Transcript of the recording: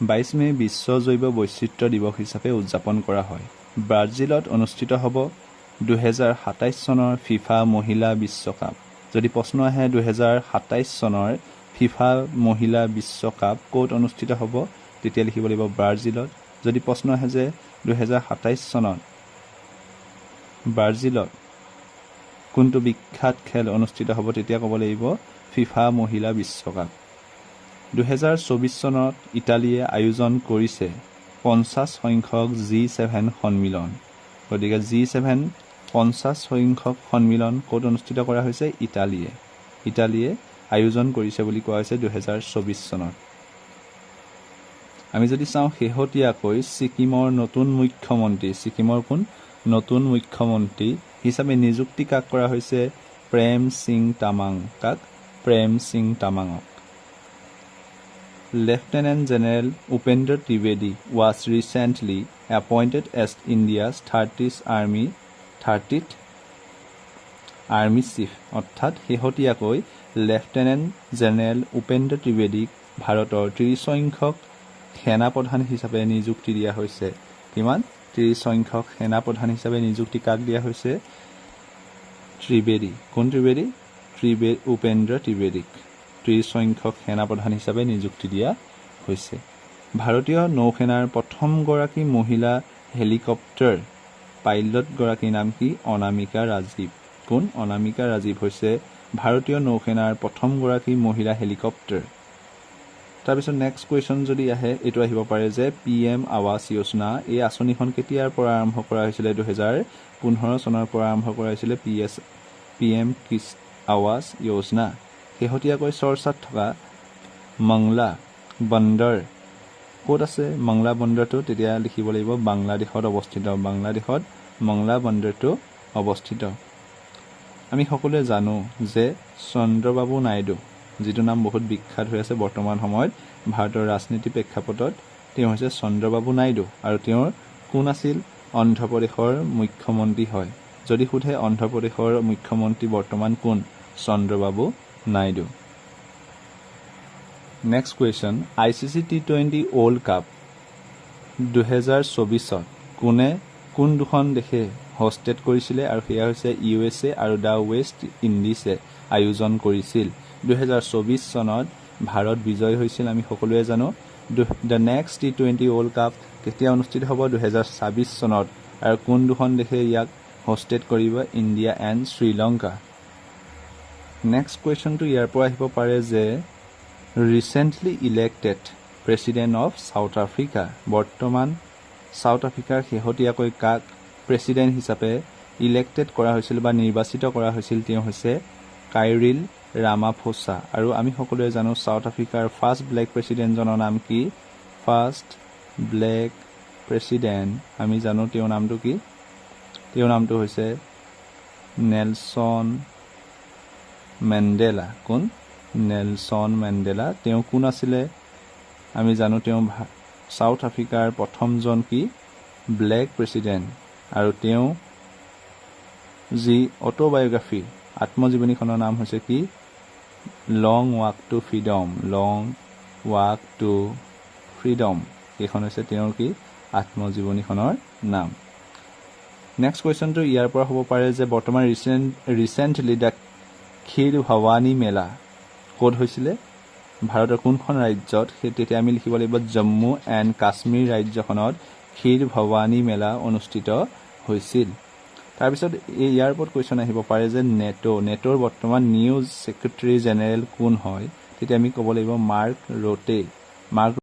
বাইছ মে' বিশ্ব জৈৱ বৈচিত্ৰ্য দিৱস হিচাপে উদযাপন কৰা হয়। ব্ৰাজিলত অনুষ্ঠিত হ'ব দুহেজাৰ সাতাইছ চনৰ ফিফা মহিলা বিশ্বকাপ। যদি প্ৰশ্ন আহে দুহেজাৰ সাতাইছ চনৰ ফিফা মহিলা বিশ্বকাপ ক'ত অনুষ্ঠিত হ'ব তেতিয়া লিখিব লাগিব ব্ৰাজিলত। যদি প্ৰশ্ন আহে যে দুহেজাৰ সাতাইছ চনত ব্ৰাজিলত কোনটো বিখ্যাত খেল অনুষ্ঠিত হ'ব তেতিয়া ক'ব লাগিব ফিফা মহিলা বিশ্বকাপ। দুহেজাৰ চৌবিছ চনত ইটালীয়ে আয়োজন কৰিছে পঞ্চাছ সংখ্যক জি ছেভেন সন্মিলন। গতিকে জি ছেভেন পঞ্চাছ সংখ্যক সন্মিলন ক'ত অনুষ্ঠিত কৰা হৈছে? ইটালীয়ে। ইটালীয়ে আয়োজন কৰিছে বুলি কোৱা হৈছে দুহেজাৰ চৌবিছ চনত। আমি যদি চাওঁ শেহতীয়াকৈ ছিকিমৰ নতুন মুখ্যমন্ত্ৰী ছিকিমৰ কোন? নতুন মুখ্যমন্ত্ৰী হিচাপে নিযুক্তি কাক কৰা হৈছে? প্ৰেম সিং তামাং কাক? প্ৰেম সিং তামাঙক। Lieutenant general Upendra Trivedi was recently appointed as India's thirtieth army thirtieth army chief অৰ্থাৎ শেহতীয়াকৈ লেফটেনেণ্ট জেনেৰেল উপেন্দ্ৰ ত্ৰিবেদীক ভাৰতৰ ত্ৰিছ সংখ্যক সেনাপ্ৰধান হিচাপে নিযুক্তি দিয়া হৈছে। কিমান? ত্ৰিছ সংখ্যক সেনাপ্ৰধান হিচাপে নিযুক্তি কাক দিয়া হৈছে? ত্ৰিবেদী কোন ত্ৰিবেদী ত্ৰিবে উপেন্দ্ৰ ত্ৰিবেদীক ত্ৰিছ সংখ্যক সেনাপ্ৰধান হিচাপে নিযুক্তি দিয়া হৈছে। ভাৰতীয় নৌসেনাৰ প্ৰথমগৰাকী মহিলা হেলিকপ্টাৰ পাইলটগৰাকীৰ নাম কি? অনামিকা ৰাজীৱ। কোন? অনামিকা ৰাজীৱ হৈছে ভাৰতীয় নৌসেনাৰ প্ৰথমগৰাকী মহিলা হেলিকপ্টাৰ। তাৰপিছত নেক্সট কুৱেশ্যন যদি আহে এইটো আহিব পাৰে যে পি এম আৱাস যোজনা এই আঁচনিখন কেতিয়াৰ পৰা আৰম্ভ কৰা হৈছিলে? দুহেজাৰ পোন্ধৰ চনৰ পৰা আৰম্ভ কৰা হৈছিলে পি এছ পি এম কিছ আৱাস যোজনা। শেহতীয়াকৈ চৰ্চাত থকা মংলা বন্দৰ। ক'ত আছে? মংলা বন্দৰটো তেতিয়া লিখিব লাগিব বাংলাদেশত অৱস্থিত। বাংলাদেশত মংলা বন্দৰটো অৱস্থিত। আমি সকলোৱে জানো যে চন্দ্ৰবাবু নাইডু যিটো নাম বহুত বিখ্যাত হৈ আছে বৰ্তমান সময়ত ভাৰতৰ ৰাজনীতি প্ৰেক্ষাপটত তেওঁ হৈছে চন্দ্ৰবাবু নাইডু আৰু তেওঁৰ কোন আছিল? অন্ধ্ৰপ্ৰদেশৰ মুখ্যমন্ত্ৰী হয়। যদি সোধে অন্ধ্ৰপ্ৰদেশৰ মুখ্যমন্ত্ৰী বৰ্তমান কোন? Chandrababu Naidu. Next question I C C T twenty world cup দুহেজাৰ চৌবিছত কোনে কোন দুখন দেশে হষ্টেড কৰিছিলে আৰু সেয়া হৈছে ইউ এছ এ আৰু দ্য ৱেষ্ট ইণ্ডিজে আয়োজন কৰিছিল। দুহেজাৰ চৌবিছ চনত ভাৰত বিজয় হৈছিল আমি সকলোৱে জানো। The next T twenty world cup কেতিয়া অনুষ্ঠিত হ'ব? দুহেজাৰ ছাব্বিছ চনত। আৰু কোন দুখন দেশে ইয়াক হষ্টেড কৰিব? India and Sri Lanka. Next কুৱেশ্যনটো ইয়াৰ পৰা আহিব পাৰে যে recently elected president of South Africa বৰ্তমান ছাউথ আফ্ৰিকাৰ শেহতীয়াকৈ কাক প্ৰেছিডেণ্ট হিচাপে ইলেক্টেড কৰা হৈছিল বা নিৰ্বাচিত কৰা হৈছিল তেওঁ হৈছে কাইৰিল ৰামাফোচা আৰু আমি সকলোৱে জানো ছাউথ আফ্ৰিকাৰ ফাৰ্ষ্ট ব্লেক প্ৰেছিডেণ্টজনৰ নাম কি? ফাৰ্ষ্ট ব্লেক প্ৰেছিডেণ্ট আমি জানো তেওঁৰ নামটো কি? তেওঁৰ নামটো হৈছে নেলছন মেণ্ডেলা। কোন? Nelson Mandela. তেওঁ কোন আছিলে? আমি জানো তেওঁ ছাউথ আফ্ৰিকাৰ প্ৰথমজন কি? ব্লেক প্ৰেছিডেণ্ট আৰু তেওঁ যি অট'বায়'গ্ৰাফী আত্মজীৱনীখনৰ নাম হৈছে কি? Long walk to freedom long walk to freedom এইখন হৈছে তেওঁৰ কি? আত্মজীৱনীখনৰ নাম। নেক্সট কুৱেশ্যনটো ইয়াৰ পৰা হ'ব পাৰে যে বৰ্তমান recent recently the Kheer Bhawani মেলা। ক'ত হৈছিলে? ভাৰতৰ কোনখন ৰাজ্যত? সেই তেতিয়া আমি লিখিব লাগিব জম্মু এণ্ড কাশ্মীৰ ৰাজ্যখনত ক্ষীৰ ভৱানী মেলা অনুষ্ঠিত হৈছিল। তাৰপিছত এই ইয়াৰ ওপৰত কুৱেশ্যন আহিব পাৰে যে নেটো নেটোৰ বৰ্তমান নিউজ ছেক্ৰেটেৰী জেনেৰেল কোন হয়? তেতিয়া আমি ক'ব লাগিব মাৰ্ক ৰোটে। মাৰ্ক